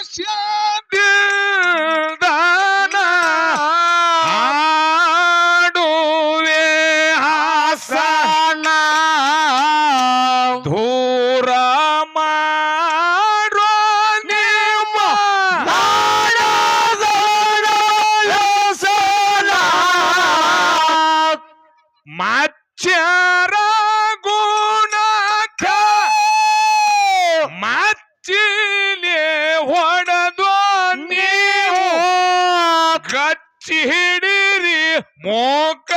Russia! ಕಚ್ಚಿ ಹಿಡಿರಿ ಮೋಕ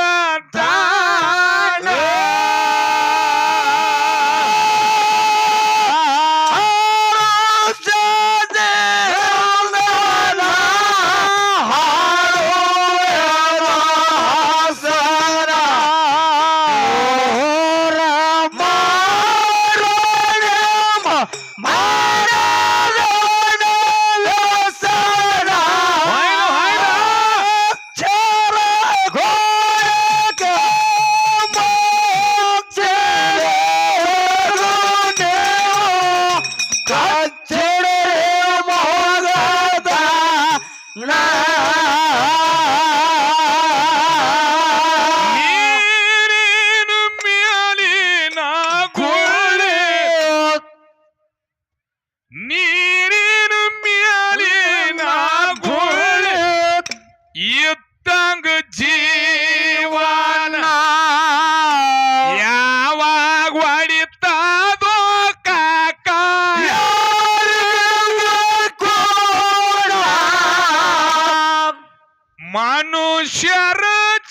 ಮನುಷ್ಯರ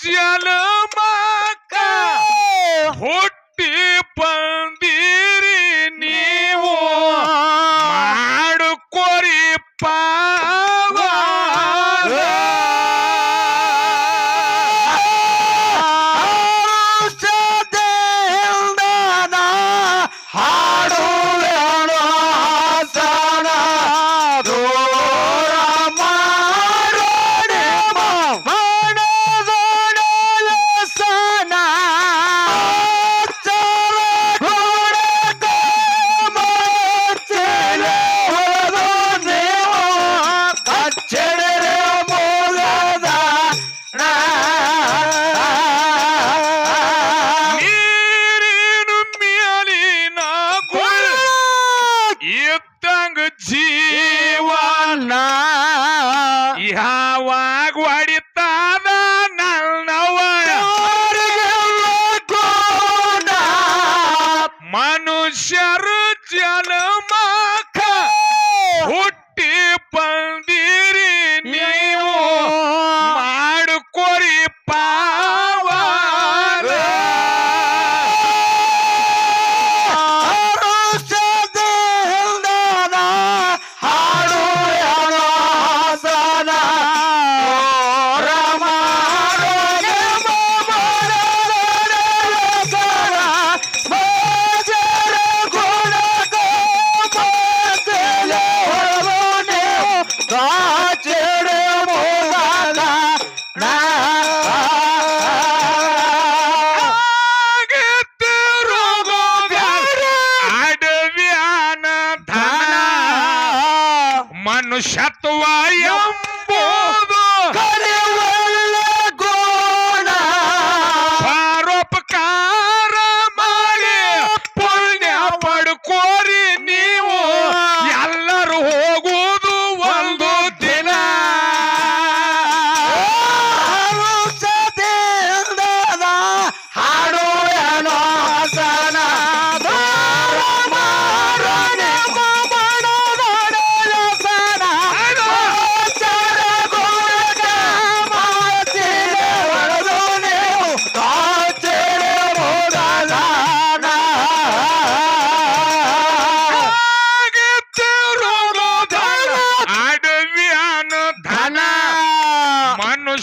ಜಲಮಕ ಮನುಷ್ಯರ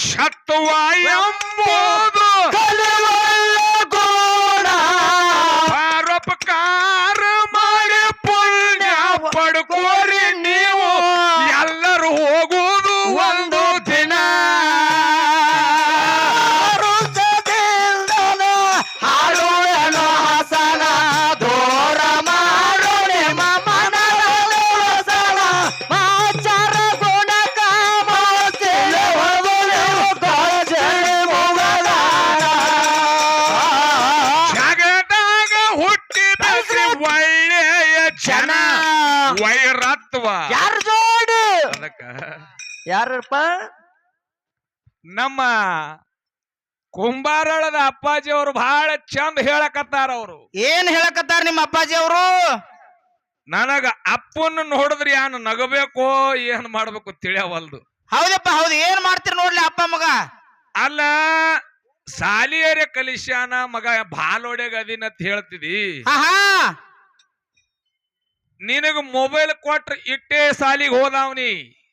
shut the wire. Well, ಯಾರಪ್ಪ? ನಮ್ಮ ಕುಂಬಾರಳದ ಅಪ್ಪಾಜಿ ಅವರು ಬಹಳ ಚಂದ ಹೇಳಕತ್ತಾರ ಅವರು. ಏನ್ ಹೇಳಕತ್ತಾರ ನಿಮ್ಮ ಅಪ್ಪಾಜಿ ಅವರು? ನನಗ ಅಪ್ಪನ ನೋಡಿದ್ರೆ ಯಾನು ನಗಬೇಕೋ ಏನ್ ಮಾಡ್ಬೇಕು ತಿಳಿಯವಲ್ದು. ಹೌದಪ್ಪ ಹೌದು. ಏನ್ ಮಾಡ್ತೀರಿ ನೋಡ್ಲಿ ಅಪ್ಪ ಮಗ? ಅಲ್ಲ ಸಾಲಿಯರೆ ಕಲಿಸ್ಯಾನ ಮಗ ಬಾಲೋಡೆಗ ಅದಿನಂತ ಹೇಳ್ತಿದಿ. ಹಾ ಹಾ. ನಿನಗ ಮೊಬೈಲ್ ಕೊಟ್ರ ಇಟ್ಟೇ ಸಾಲಿಗೆ ಹೋದಾವ್ನಿ.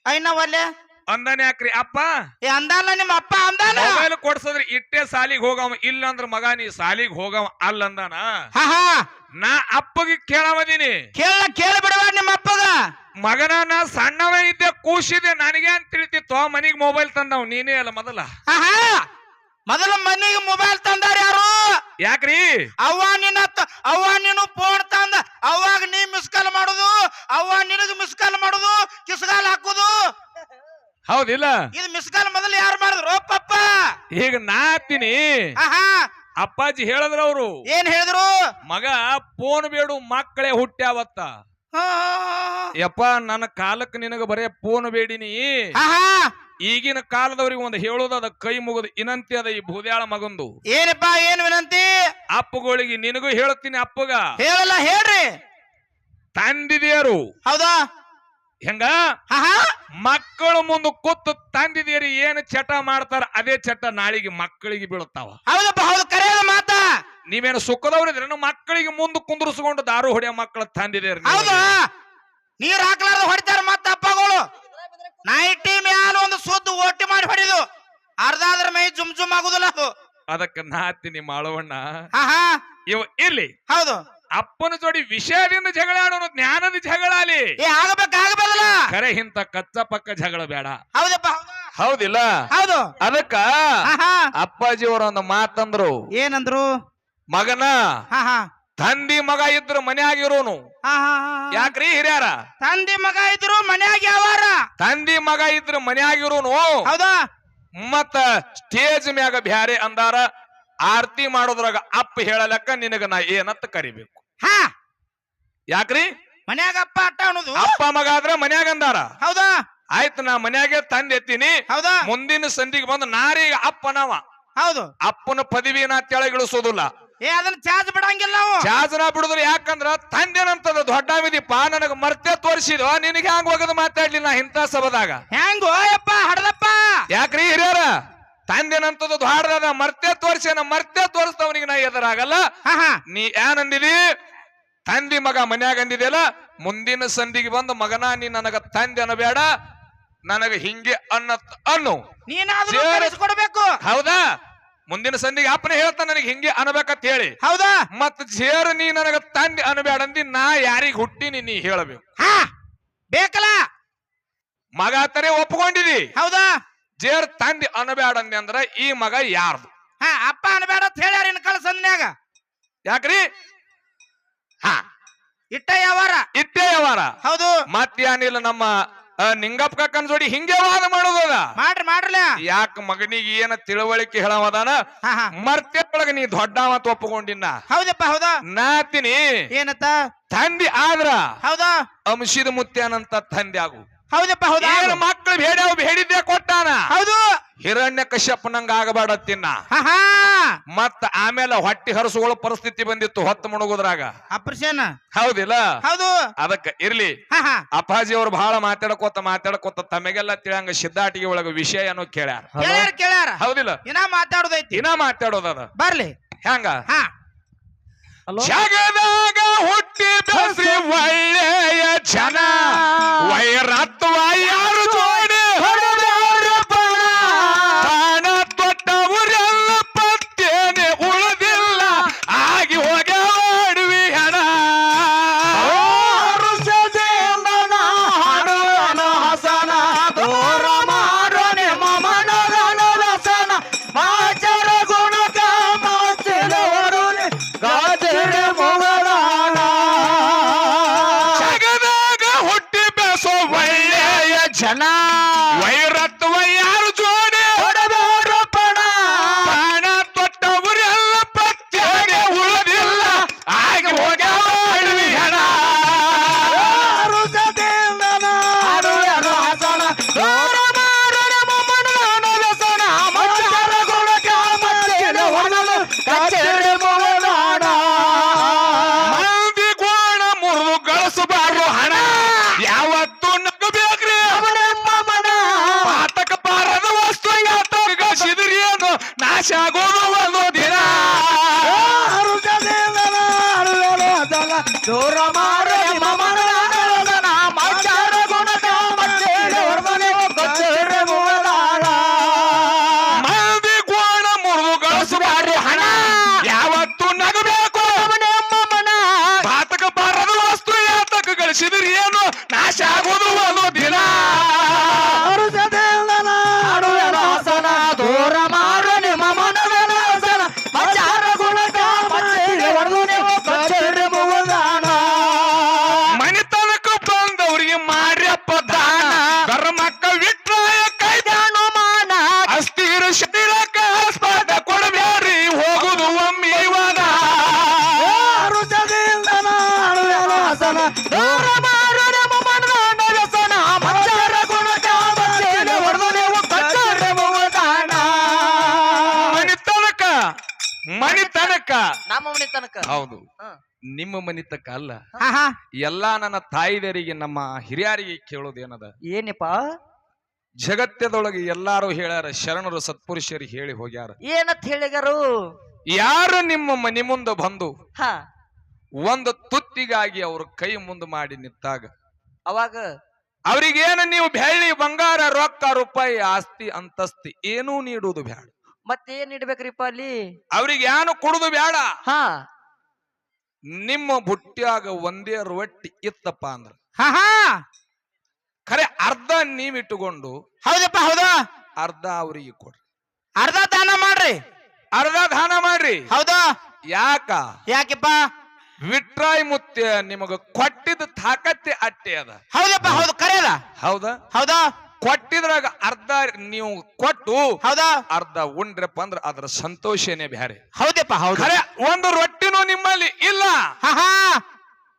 ಐನ ಒಲ್ಲೆ? ಅಂದಾನೆ ಯಾಕ್ರಿ ಅಪ್ಪ. ಏ ಅಂದಾನ ನಿಮ್ಮ ಅಪ್ಪ ಅಂದಾನ? ಮೊಬೈಲ್ ಕೊಡ್ಸದ್ರಿ ಇಟ್ಟೆ ಸಾಲಿಗೆ ಹೋಗವ ಇಲ್ಲ ಅಂದ್ರ ಮಗ ನೀ ಸಾಲಿಗೆ ಹೋಗವ ಅಲ್ಲ ಅಂದಾನ? ಹಾ ಹಾ. ನಾ ಅಪ್ಪಗೆ ಕೇಳವದೀನಿ. ಕೇಳ ಕೇಳಿ ಬಿಡವ ನಿಮ್ಮ ಅಪ್ಪಗ. ಮಗನ ನಾ ಸಣ್ಣವ ಇದ್ದೆ ಕೂಸಿದೆ ನನಗೆ ಅಂತ ತಿಳಿತಿತ್ತು ಮನಿಗ್ ಮೊಬೈಲ್ ತಂದವ್ ನೀನೇ ಅಲ್ಲ ಮೊದಲ. ಹಾ ಹಾ. ಮೊದಲ ಮನೆಗೆ ಮೊಬೈಲ್ ತಂದಾರ ಯಾರು? ಯಾಕ್ರಿ? ಅವ್ವ ನಿನ್ನ ತ- ಅವ್ವ ನೀನು ಫೋನ್ ತಂದ ಅವಾಗ ನೀ ಮಿಸ್ ಕಾಲ್ ಮಾಡುದು ಅವ್ವ ನಿನಗ ಮಿಸ್ ಕಾಲ್ ಮಾಡುದು ಕಿಸ್ಗಾಲ್ ಹಾಕುದು. ಹೌದಿಲ್ಲ? ಇದು ಮಿಸ್ ಕಾಲ್ ಮೊದಲು ಯಾರು ಮಾಡಿದ್ರು? ಪಪ್ಪ! ಈಗ ನಾ ಹತ್ತೀನಿ ಆಹಾ! ಅಪ್ಪಾಜಿ ಹೇಳಿದ್ರ ಅವ್ರು. ಏನ್ ಹೇಳಿದ್ರು? ಮಗ ಫೋನ್ ಬೇಡು ಮಕ್ಕಳೇ ಹುಟ್ಟ್ಯಾವತ್ತ. ಯಪ್ಪ ನನ್ನ ಕಾಲಕ್ಕೆ ನಿನಗ ಬರೇ ಫೋನ್ ಬೇಡಿನಿ. ಆಹಾ ಈಗಿನ ಕಾಲದವ್ರಿಗೆ ಒಂದು ಅದ ಕೈ ಮುಗಿದು ವಿನಂತಿ ಅದ ಈ ಭೂದ್ಯಾಳ ಮಗಂದು. ಏನಪ್ಪ ಏನ್ ವಿನಂತಿ? ಅಪ್ಪಗಳಿಗೆ ನಿನಗೂ ಹೇಳ್ತೀನಿ ಅಪ್ಪಗ. ಹೇಳಲ್ಲ ಹೇಳ್ರಿ. ತಂದಿದೆಯರು ಹೌದಾ? ಹೆಂಗ? ಮಕ್ಕಳು ಮುಂದೆ ಕೂತು ತಂದಿದೀರಿ ಏನು ಚಟ ಮಾಡ್ತಾರ ಅದೇ ಚಟ ನಾಳಿಗೆ ಮಕ್ಕಳಿಗೆ ಬೀಳುತ್ತಾವ. ಹೌದಪ್ಪ ಹೌದು ಕರೆಯದ ಮಾತ. ನೀವೇನು ಸುಖದವ್ರಿದ್ರೆ ಮಕ್ಕಳಿಗೆ ಮುಂದೆ ಕುಂದ್ರಿಸಿಕೊಂಡು ದಾರು ಹೊಡೆಯ ಮಕ್ಕಳ ತಂದಿದೀರಿ. ಹೌದಾ. ನೀರ್ ಹಾಕ್ಲಾರ್ದ ಹೊಡಿತಾರ ಮತ್ತ ಅಪ್ಪಗಳು. ನೈಟಿ ಮ್ಯಾಲ ಒಂದು ಸುದ್ದು ಒಟ್ಟಿ ಮಾಡಿ ಹೊಡಿದು ಅರ್ಧ ಅದ್ರ ಮೈ ಜುಮ್ ಜುಮ್ ಆಗುದಿಲ್ಲ ಅದು. ಅದಕ್ಕೆ ನಾತಿ ಮಾಳವಣ್ಣ. ಹಾ. ಇವ ಇರ್ಲಿ. ಹೌದು. ಅಪ್ಪನ ಜೋಡಿ ವಿಷಯದಿಂದ ಜಗಳ ಆಡೋನು ಜ್ಞಾನದ ಜಗಳ ಅಲ್ಲಿ ಏ ಆಗಬೇಕು ಆಗಬಲ್ಲ ಕರೆ ಇಂತ ಕಚ್ಚ ಪಕ್ಕ ಜಗಳ ಬೇಡ. ಹೌದಪ್ಪ ಹೌದಾ? ಹೌದಿಲ್ಲ? ಹೌದು. ಅದಕ್ಕ ಆಹಾ. ಅಪ್ಪಾಜಿ ಅವರೊಂದು ಮಾತಂದ್ರು. ಏನಂದ್ರು? ಮಗನ ಹಾ ಹಾ ತಂದಿ ಮಗ ಇದ್ರು ಮನೆಯಾಗಿರೋನು. ಹಾ ಹಾ ಹಾ ಯಾಕ್ರಿ ಹಿರಿಯಾರ? ತಂದಿ ಮಗ ಇದ್ರು ಮನ್ಯಾಗ ಯಾವಾರ? ತಂದಿ ಮಗ ಇದ್ರು ಮನೆಯಾಗಿರೋನು. ಹೌದಾ? ಮತ್ತ ಸ್ಟೇಜ್ ಮ್ಯಾಗ ಬ್ಯಾರೆ ಅಂದಾರ. ಆರತಿ ಮಾಡೋದ್ರಾಗ ಅಪ್ಪ ಹೇಳಲಕ್ಕ ನಿನಗ ನಾ ಏನತ್ತ ಕರಿಬೇಕು. ಹಾ. ಯಾಕ್ರಿ? ಮನ್ಯಾಗ ಅಪ್ಪ ಅಟ್ಟ ಅನ್ನೋದು? ಅಪ್ಪ ಮಗ ಆದ್ರ ಮನ್ಯಾಗ ಅಂದಾರ. ಹೌದಾ? ಆಯ್ತು ನಾ ಮನ್ಯಾಗೆ ತಂದೆ ಎತ್ತೀನಿ. ಹೌದಾ? ಮುಂದಿನ ಸಂಧಿಗೆ ಬಂದು ನಾರೀಗ ಅಪ್ಪನವ ಹೌದು. ಅಪ್ಪನ ಪದವಿನ ತೆಳಗಿಳಿಸೋದಿಲ್ಲ. ಏ ಅದನ್ನ ಚಾರ್ಜ್ ಬಿಡಂಗಿಲ್ಲ ನಾವು. ನಾ ಬಿಡುದ್ರ ಯಾಕಂದ್ರ ತಂದೆನಂತದ ದೊಡ್ಡ ವಿಧಿಪ್ಪ ನನಗ ಮರ್ತೆ ತೋರಿಸಿದ. ನಿನಗೆ ಹ್ಯಾಂಗ ಹೋಗದ ನಾ ಇಂಥ ಸಭದಾಗ? ಹೆಂಗೋ ಯಪ್ಪ ಹಡದಪ್ಪ. ಯಾಕ್ರಿ ಹಿರಿಯರ? ತಂದೆನಂತದ ದೊಡ್ಡದ ಮರ್ತೆ ತೋರಿಸೇನ ಮರ್ತೆ ತೋರಿಸ್ತವನಿಗೆ ನಾ ಎದುರಾಗಲ್ಲ. ನೀ ಏನಂದಿದಿ ತಂದಿ ಮಗ ಮನ್ಯಾಗ ಅಂದಿದೆಯಲ್ಲ ಮುಂದಿನ ಸಂಧಿಗೆ ಬಂದು ಮಗನ ನೀ ನನಗ ತಂದೆ ಅನ್ನಬೇಡ ನನಗ ಹಿಂಗೆ ಅನ್ನ. ಅನ್ನು ಕಲಿಸ್ಕೊಡ್ಬೇಕು ಹೌದಾ? ಮುಂದಿನ ಸಂಧಿಗೆ ಅಪ್ಪನೆ ಹೇಳ್ತಾ ನನಗೆ ಹಿಂಗೆ ಅನ್ಬೇಕಂತ ಹೇಳಿ. ಹೌದಾ? ಮತ್ ಜೇರು ನೀ ನನಗ ತಂದೆ ಅನ್ಬೇಡ ಅಂದಿ ನಾ ಯಾರಿಗ ಹುಟ್ಟಿನಿ ನೀ ಹೇಳಬೇಕು. ಹಾ ಬೇಕಲ್ಲ. ಮಗ ತರೇ ಒಪ್ಕೊಂಡಿದಿ. ಹೌದಾ? ಜೇರ್ ತಂದಿ ಅನ್ಬೇಡ ಅಂದಿ ಅಂದ್ರ ಈ ಮಗ ಯಾರ್ದು? ಹಾ ಅಪ್ಪ ಅನ್ಬೇಡ ಅಂತ ಹೇಳ್ಯಾರ ಇನ್ ಕಳ್ಸಂದ್ನ್ಯಾಗ ಯಾಕ್ರಿ? ಹಾ. ಇಟ್ಟ ಯಾವಾರ ಇಟ್ಟೇ ಯಾವಾರ ಹೌದು. ಮತ್ತೇನಿಲ್ಲ ನಮ್ಮ ಆ, ನಿಂಗಪ್ಪ ಕಾಕನ್ ಜೋಡಿ ಹಿಂಗೆ ವಾದ ಮಾಡೋದದ? ಮಾಡ್ರಿ ಮಾಡ್ರಲ್ಲ ಯಾಕ ಮಗನಿಗೆ ಏನ ತಿಳುವಳಿಕೆ ಹೇಳವದಾನ? ಹಾ ಹಾ. ಮರ್ತೆ ಒಳಗ ನೀ ದೊಡ್ಡ ಮತ್ ಒಪ್ಪಿಕೊಂಡಿನ ಹೌದಪ್ಪ ಹೌದ. ನಾತಿನಿ ಏನತ್ತ? ತಂದಿ ಆದ್ರ? ಹೌದಾ. ಅಂಶಿದ ಮುತ್ಯಾನಂತ ತಂದಿ ಆಗು ಹೌದಪ್ಪ ಹೌದಾ. ಏನ್ ಮಕ್ಳು ಬೇಡ ಬೇಡಿದ್ದೆ ಕೊಟ್ಟಾನ? ಹೌದು. ಹಿರಣ್ಯ ಕಶ್ಯಪನಂಗ ಆಗಬೇಡ ತಿನ್ನ ಮತ್ತ ಆಮೇಲೆ ಹೊಟ್ಟಿ ಹರಸುಗಳ ಪರಿಸ್ಥಿತಿ ಬಂದಿತ್ತು ಹೊತ್ತು ಮುಣಗುದ್ರಾಗ. ಆಪರೇಷನ್ ಹೌದಿಲ್ಲ? ಹೌದು. ಅದಕ್ಕ ಇರ್ಲಿ. ಅಪ್ಪಾಜಿ ಅವ್ರು ಬಹಳ ಮಾತಾಡ್ಕೋತ ಮಾತಾಡ್ಕೋತ ತಮಗೆಲ್ಲ ತಿಳಿಯಂಗ ಸಿದ್ಧಾಟಿಗೆ ಒಳಗ ವಿಷಯ ಕೇಳ್ಯಾರ. ಕೇಳ್ಯಾರ ಕೇಳ್ಯಾರ. ಹೌದಿಲ್ಲ? ಇನ್ನ ಮಾತಾಡೋದೈತಿ. ಇನ್ನ ಮಾತಾಡೋದದ. ಬರ್ಲಿ. ಹೆಂಗ ಜಗದಾಗ ಹುಟ್ಟಿ ಬೆಸಿ ಒಳ್ಳೆಯ ಜನ. ವೈರತ್ವ ನಮ್ಮ ಮನೆ ತನಕ ಹೌದು. ಹ. ನಿಮ್ಮ ಮನಿತಕ್ಕ ಅಲ್ಲ. ಹಾ. ಹಾ ಎಲ್ಲಾ ನನ್ನ ತಾಯಿದರಿಗೆ ನಮ್ಮ ಹಿರಿಯರಿಗೆ ಏನದ? ಏನಪ್ಪ? ಜಗತ್ತದೊಳಗೆ ಎಲ್ಲಾರು ಹೇಳ್ಯಾರ ಶರಣರು ಸತ್ಪುರುಷರು ಹೇಳಿ ಹೋಗ್ಯಾರ. ಏನತ್ ಹೇಳಿಗರು ಯಾರು ನಿಮ್ಮ ಮನಿ ಮುಂದೆ ಬಂದು ಹಾ. ಒಂದು ತುತ್ತಿಗಾಗಿ ಅವ್ರ ಕೈ ಮುಂದೆ ಮಾಡಿ ನಿಂತಾಗ? ಅವಾಗ? ಅವ್ರಿಗೇನು ನೀವು ಬೆಳ್ಳಿ ಬಂಗಾರ ರೊಕ್ಕ ರೂಪಾಯಿ ಆಸ್ತಿ ಅಂತಸ್ತಿ ಏನೂ ನೀಡುವುದು ಬೇಡ ಮತ್ತೇನ್ ಇಡ್ಬೇಕ್ರಿಪ್ಪ ಅಲ್ಲಿ? ಅವ್ರಿಗೆ ಏನು ಕೊಡುದು ಬೇಡ ಹಾ. ನಿಮ್ಮ ಬುಟ್ಟಿಯಾಗ ಒಂದೇ ರೊಟ್ಟಿ ಇತ್ತಪ್ಪ ಅಂದ್ರ. ಹಾ ಹಾ. ಖರೆ ಅರ್ಧ ನೀವಿಟ್ಟುಕೊಂಡು ಹೌದಪ್ಪ ಹೌದು. ಅರ್ಧ ಅವ್ರಿಗೆ ಕೊಡ್ರಿ. ಅರ್ಧ ದಾನ ಮಾಡ್ರಿ. ಅರ್ಧ ದಾನ ಮಾಡ್ರಿ. ಹೌದು. ಯಾಕ? ಯಾಕಪ್ಪ? ವಿಟ್ರಾಯ್ ಮುತ್ಯ ನಿಮಗ ಕೊಟ್ಟಿದ ತಾಕತ್ತೆ ಅಟ್ಟೆ ಅದ. ಹೌದಪ್ಪ ಹೌದು ಕರೆಯದ ಹೌದಾ? ಹೌದಾ. ಕೊಟ್ಟಿದ್ರಾಗ ಅರ್ಧ ನೀವು ಕೊಟ್ಟು ಹೌದಾ? ಅರ್ಧ ಉಂಡ್ರಪ್ಪ ಅಂದ್ರ ಅದ್ರ ಸಂತೋಷನೇ ಬ್ಯಾರೆ. ಹೌದಪ್ಪ ಹೌದು. ಖರೆ ಒಂದು ರೊಟ್ಟಿನೂ ನಿಮ್ಮಲ್ಲಿ ಇಲ್ಲ. ಹಾ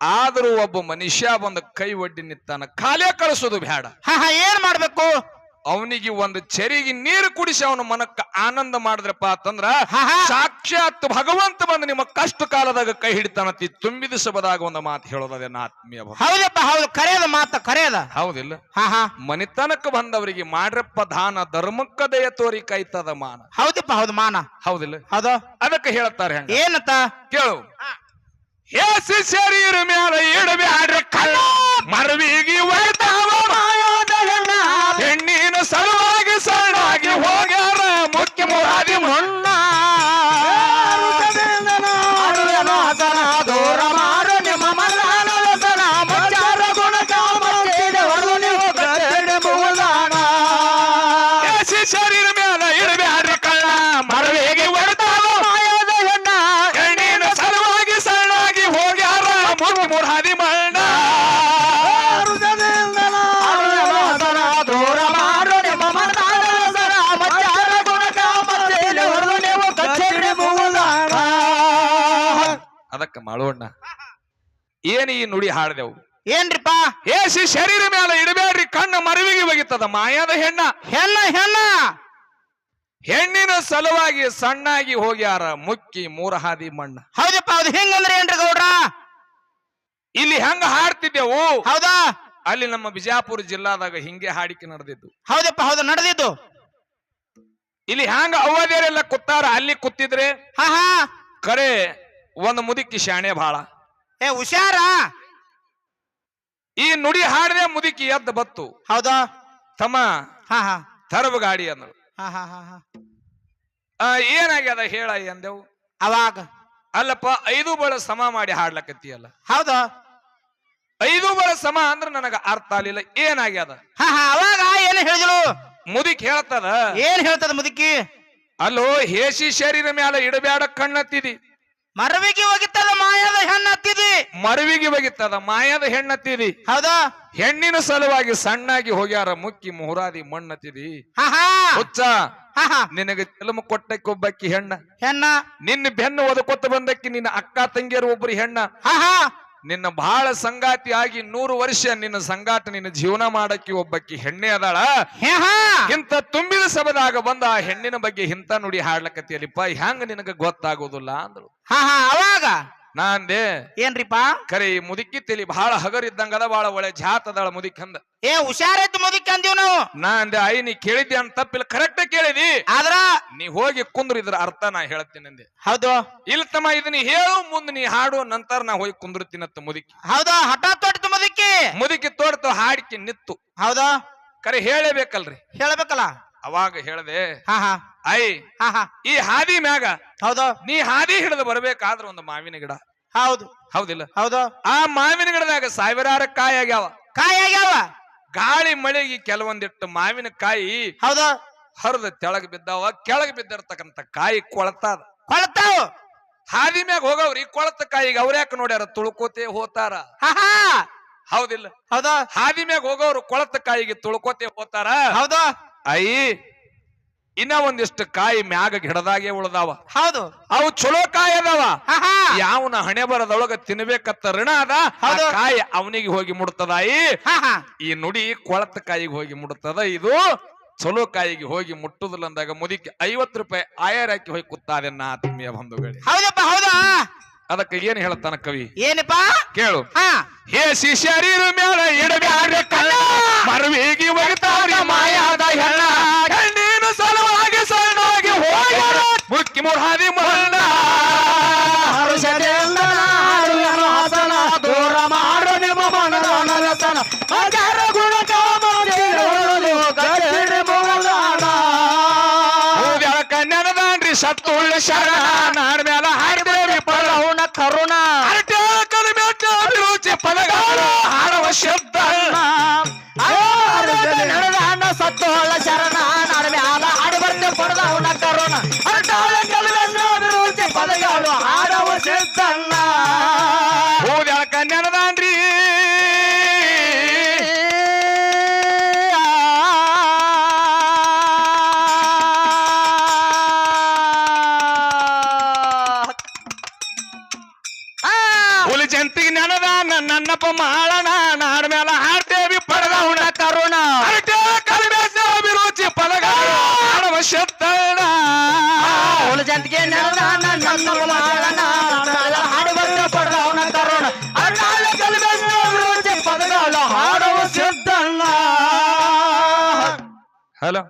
ಆದ್ರೂ ಒಬ್ಬ ಮನುಷ್ಯ ಬಂದು ಕೈ ಒಡ್ಡಿ ನಿತ್ತಾನ ಕಾಲೇ ಕಳಿಸೋದು ಬೇಡ ಹಾ ಏನ್ ಮಾಡ್ಬೇಕು? ಅವನಿಗೆ ಒಂದು ಚೆರಿಗೆ ನೀರು ಕುಡಿಸಿ ಅವನ ಮನಕ್ಕ ಆನಂದ ಮಾಡಿದ್ರಪ್ಪ ಅಂತಂದ್ರ ಸಾಕ್ಷಾತ್ ಭಗವಂತ ಬಂದು ನಿಮ್ಮ ಕಷ್ಟ ಕಾಲದಾಗ ಕೈ ಹಿಡಿತಾನತಿ ತುಂಬಿದ ಒಂದು ಮಾತು ಹೇಳೋದ ಆತ್ಮೀಯ ಹೌದಪ್ಪ ಹೌದು. ಕರೆಯದ ಮಾತ ಕರೆಯದ. ಹೌದಿಲ್ಲ. ಹಾ ಹಾ. ಮನಿತನಕ ಬಂದವರಿಗೆ ಮಾಡ್ರಪ್ಪ ದಾನ ಧರ್ಮಕ್ಕ ದಯ ತೋರಿ ಕೈತದ ಮಾನ. ಹೌದಪ್ಪ ಹೌದು ಮಾನ. ಹೌದಿಲ್ಲ. ಹೌದು. ಅದಕ್ಕೆ ಹೇಳ್ತಾರೆ ಏನಂತ? ಕೇಳು. ಹೇಸಿ ಶರೀರ ಮೇಲೆ ಇಡಬೇಡ್ರಿ ಕಳ್ಳ ಮರವಿಗೆ ಹೆಣ್ಣ. ಹೆಣ್ಣಿನ ಸಲುವಾಗಿ ಸಣ್ಣಾಗಿ ಹೋಗ್ಯಾರ ಮುಖ್ಯ ಮುರಾದಿ ಮಣ್ಣ ಅದಕ್ಕ ಮಾಡೋಣ ಏನ್ ಈ ನುಡಿ ಹಾಡ್ದೆವು? ಏನ್ರಿಪ್ಪ? ಏಸಿ ಶರೀರ ಮೇಲೆ ಇಡಬೇಡ್ರಿ ಕಣ್ಣು ಮರವಿಗೆ ಒಗಿತದ ಮಾಯಾದ ಹೆಣ್ಣ. ಹೆಣ್ಣ ಹೆಣ್ಣ! ಹೆಣ್ಣಿನ ಸಲುವಾಗಿ ಸಣ್ಣಾಗಿ ಹೋಗ್ಯಾರ ಮುಕ್ಕಿ ಮೂರ ಹಾದಿ ಮಣ್ಣ. ಹೌದಪ್ಪ ಅದು ಹೆಂಗಂದ್ರೆ ಏನ್ರಿ ಗೌಡ್ರ? ಇಲ್ಲಿ ಹೆಂಗ ಹಾಡ್ತಿದ್ದೆವು? ಹೌದಾ? ಅಲ್ಲಿ ನಮ್ಮ ಬಿಜಾಪುರ ಜಿಲ್ಲಾದಾಗ ಹಿಂಗೆ ಹಾಡಿಕೆ ನಡೆದಿದ್ದು. ಹೌದಪ್ಪ ಹೌದು. ನಡೆದಿದ್ದು. ಇಲ್ಲಿ ಹ್ಯಾಂಗ ಅವ್ವದೇರೆಲ್ಲ ಕುತ್ತಾರ ಅಲ್ಲಿ ಕೂತಿದ್ರೆ ಹಾ ಹಾ. ಕರೆ ಒಂದು ಮುದುಕಿ ಶಾಣೆ ಬಾಳ ಏ ಹುಷಾರ? ಈ ನುಡಿ ಹಾಡದೆ ಮುದುಕಿ ಎದ್ದು ಬತ್ತು. ಹೌದಾ? ತಮ್ಮ ಹಾ ಹಾ. ತರಬ ಗಾಡಿ ಅಂದಳು ಹಾ ಹಾ ಹಾ ಹಾ. ಆ, ಏನಾಗ್ಯದ ಹೇಳ ಅಂದೆವು ಅವಾಗ? ಅಲ್ಲಪ್ಪ ಐದು ಬಳ ಸಮ ಮಾಡಿ ಹಾಡ್ಲಕತ್ತಿಯಲ್ಲ. ಹೌದಾ? ಐದು ಬಳ ಸಮ ಅಂದ್ರ ನನಗ ಅರ್ಥ ಆಗ್ಲಿಲ್ಲ ಏನಾಗ್ಯದ? ಹಾ ಹಾ ಅವಾಗ ಏನ್ ಹೇಳಿದಳು ಮುದುಕಿ ಹೇಳ್ತದ? ಏನ್ ಹೇಳ್ತದ ಮುದುಕಿ? ಅಲ್ಲೋ ಹೇಸಿ ಶರೀರ ಮ್ಯಾಲ ಇಡಬ್ಯಾಡ ಕಣ್ಣತ್ತಿದಿ. ಮರವಿಗೆ ಹೋಗಿತ್ತದ ಮಾಯಾದ ಹೆಣ್ಣು ಹತ್ತಿದಿ ಮರವಿಗೆ ಹೋಗಿತ್ತದ ಮಾಯದ ಹೆಣ್ಣತ್ತಿದಿ? ಹೌದಾ? ಹೆಣ್ಣಿನ ಸಲುವಾಗಿ ಸಣ್ಣಾಗಿ ಹೋಗ್ಯಾರ ಮುಕ್ಕಿ ಮುಹುರಾದಿ ಮಣ್ಣತ್ತಿದಿ? ಹಾ ಹುಚ್ಚ ನಿನಗೆ ಚಿಲಮ ಕೊಟ್ಟಕ್ಕೆ ಒಬ್ಬಕ್ಕಿ ಹೆಣ್ಣ. ಹೆಣ್ಣ. ನಿನ್ನ ಬೆನ್ನು ಒದಕೊತ್ತ ಬಂದಕ್ಕೆ ನಿನ್ನ ಅಕ್ಕ ತಂಗಿಯರು ಒಬ್ರು ಹೆಣ್ಣ. ಹಾ ಹಾ ನಿನ್ನ ಬಹಳ ಸಂಗಾತಿ ಆಗಿ ನೂರು ವರ್ಷ ನಿನ್ನ ಸಂಗಾಟ ನಿನ್ನ ಜೀವನ ಮಾಡಕ್ಕೆ ಒಬ್ಬಕ್ಕೆ ಹೆಣ್ಣೆ ಅದಾಳ. ಇಂಥ ತುಂಬಿದ ಸಭದಾಗ ಬಂದ ಆ ಹೆಣ್ಣಿನ ಬಗ್ಗೆ ಇಂತ ನುಡಿ ಹಾಡ್ಲಕತ್ತಿಯಲ್ಲಿಪ್ಪ ಹೆಂಗ ನಿನಗ ಗೊತ್ತಾಗೋದಿಲ್ಲ ಅಂದ್ರು. ಹಾ ಹಾ ಅವಾಗ? ನಾ ಏನ್ರಿಪಾ? ಕರಿ ಮುದುಕಿ ತಲಿ ಬಹಳ ಹಗರಿದ್ದಂಗದ ಬಹಳ ಒಳ್ಳೆ ಜಾತ್ ಅದಾಳ ಮುದುಕಂದ ಏ ಹುಷಾರೈತು ಮುದುಕಿ ಅಂದೀವ್ ನಾವು. ನಾ ಅಂದೆ ಐ ನೀ ಕೇಳಿದ್ದೆ ಅಂತ ತಪ್ಪಿಲ್ಲ ಕರೆಕ್ಟ್ ಕೇಳಿದಿ. ಆದ್ರ? ನೀ ಹೋಗಿ ಕುಂದ್ರ ಇದ್ರ ಅರ್ಥ ನಾ ಹೇಳ್ತೀನಿ ಅಂದೆ. ಹೌದು. ಇಲ್ಲ ತಮ್ಮ ಇದನ್ನ ಹೇಳು ಮುಂದ್ ನೀ ಹಾಡು ನಂತರ ನಾ ಹೋಗಿ ಕುಂದಿರ್ತೀನತ್ತ ಮುದುಕಿ. ಹೌದಾ? ಹಠ ತೋಡ್ತು ಮುದುಕಿ? ಮುದುಕಿ ತೋಡ್ತು ಹಾಡಿಕೆ ನಿತ್ತು. ಹೌದಾ? ಕರೆ ಹೇಳಬೇಕಲ್ರಿ. ಹೇಳ್ಬೇಕಲ್ಲ? ಅವಾಗ ಹೇಳ್ದೆ ಹಾ ಹಾ. ಐ ಈ ಹಾದಿ ಮ್ಯಾಗ ಹೌದು. ನೀ ಹಾದಿ ಹಿಡಿದು ಬರಬೇಕಾದ್ರ ಒಂದು ಮಾವಿನ ಗಿಡ. ಹೌದು. ಹೌದಿಲ್ಲ. ಹೌದು. ಆ ಮಾವಿನ ಗಿಡದಾಗ ಸಾವಿರಾರು ಕಾಯಿ ಆಗ್ಯಾವ. ಕಾಯಿ ಆಗ್ಯಾವ? ಗಾಳಿ ಮಳೆಗೆ ಕೆಲವೊಂದಿಟ್ಟು ಮಾವಿನ ಕಾಯಿ ಹೌದು. ಹರಿದ ತೆಳಗ್ ಬಿದ್ದಾವ ಕೆಳಗ್ ಬಿದ್ದಿರ್ತಕ್ಕಂಥ ಕಾಯಿ ಕೊಳತಾದ. ಕೊಳತಾವ. ಹಾದಿ ಮ್ಯಾಗ ಹೋಗವ್ರಿ ಕೊಳತ ಕಾಯಿಗೆ ಅವ್ರ್ಯಾಕ ನೋಡ್ಯಾರ? ತುಳ್ಕೋತೆ ಹೋತಾರ. ಹಾ ಹಾ. ಹೌದಿಲ್ಲ. ಹೌದಾ. ಹಾದಿ ಮ್ಯಾಗ ಹೋಗೋರು ಕೊಳತ ಕಾಯಿಗೆ ತುಳ್ಕೋತೆ ಹೋತಾರ. ಹೌದು. ಅಯ್ಯ ಇನ್ನ ಒಂದಿಷ್ಟು ಕಾಯಿ ಮ್ಯಾಗ ಗಿಡದಾಗೆ ಉಳದಾವ. ಹೌದು. ಅವು ಚಲೋ ಕಾಯಿ ಅದಾವ. ಯಾವನ ಹಣೆ ಬರದೊಳಗ ತಿನ್ಬೇಕತ್ತ ಋಣ ಅದ ಆ ಕಾಯಿ ಅವನಿಗೆ ಹೋಗಿ ಮುಡ್ತದ ಈ ನುಡಿ ಕೊಳತ ಕಾಯಿಗೆ ಹೋಗಿ ಮುಡ್ತದ ಇದು ಚಲೋ ಕಾಯಿಗೆ ಹೋಗಿ ಮುಟ್ಟುದಿಲ್ಲ ಅಂದಾಗ ಮುದಿಕ್ಕೆ ಐವತ್ತು ರೂಪಾಯಿ ಆಯರ್ ಹಾಕಿ ಹೋಗಿ ಕುತ್ತಾದೆ ನಾ ಆತ್ಮೀಯ ಬಂಧುಗಳೇ. ಹೌದಪ್ಪ ಹೌದಾ? ಅದಕ್ಕೆ ಏನ್ ಹೇಳ್ತಾನ ಕವಿ? ಏನಪ್ಪ? ಕೇಳು. ಹಾ. ಶಿಷ್ಯರೀರ ಮೇಲೆ ಇಡಬ್ಯಾಡ ಕಣ್ಣ. ಮರವೇಗಿ ಒಗತಾರ ಮಾಯಾದ ಹೆಣ್ಣ. ಹೆಣ್ಣಿನ ಸಲುವಾಗಿ ಸಣ್ಣಾಗಿ ಹೋಗ್ಯಾರ. ಮುಕ್ಕಿ ಮುರ್ಹಾದಿ ಮರಣ ದೂರ ಮಾಡು ನಿಮ್ಮ ಮನದ ಅನರಸನ. ಅಜರ ಗುಣ ಕನ್ಯಾನದಾನ್ರಿ ಸತ್ತುಳ್ಳ ಶರಣ. ನಾಡ ಮ್ಯಾಲ ಹಾಡಿದೇವಿ ಕರುಣ. ಹರಟೆ ಕಲಿಮೆಟ್ಟ ಅಭಿರುಚಿ ಪದಗಾಳ ಹಾಡವ ಶಬ್ದ ಸತ್ತು ಸತ್ತೋಳ ಶರಣ. ನಡುವೆ ಆದ ಹಾಡಿ ಬರ್ತೆ ಪಡೆದ ಅವನ ಕರುಣ. ಅಡ್ಡಾಳ ಕಲಿವೆನ್ನ ಅಭಿರುಚಿ ಪದಗಳು ಹಾಡವ ಸಿದ್ದಣ್ಣ ಜಂತಿಗೆ ನೆನದ? ನನ್ನಪ್ಪ ಮಾಳಣ ನಾಡ ಮ್ಯಾಲ ಹಾಡ್ತೇವಿ. ಪಡೆದವನ ಕರುಣ. ಹರಟೆ ಕಲಿಮೆಟ್ಟ ಅಭಿರುಚಿ ಶಬ್ದ ಅವಳ ಜಂತಿಗೆ ನೆನದ ನನ್ನಪ್ಪ ಮಾಳನ ಹಾಡಿ ಪಡೆದ ಅವನ ಕರುಣ. ಅಡ್ಡಾಳ ಕಲಿವೆನ್ನ ಅಭಿರುಚಿ ಪದಗಳ ಹಾಡವ ಹಲೋ.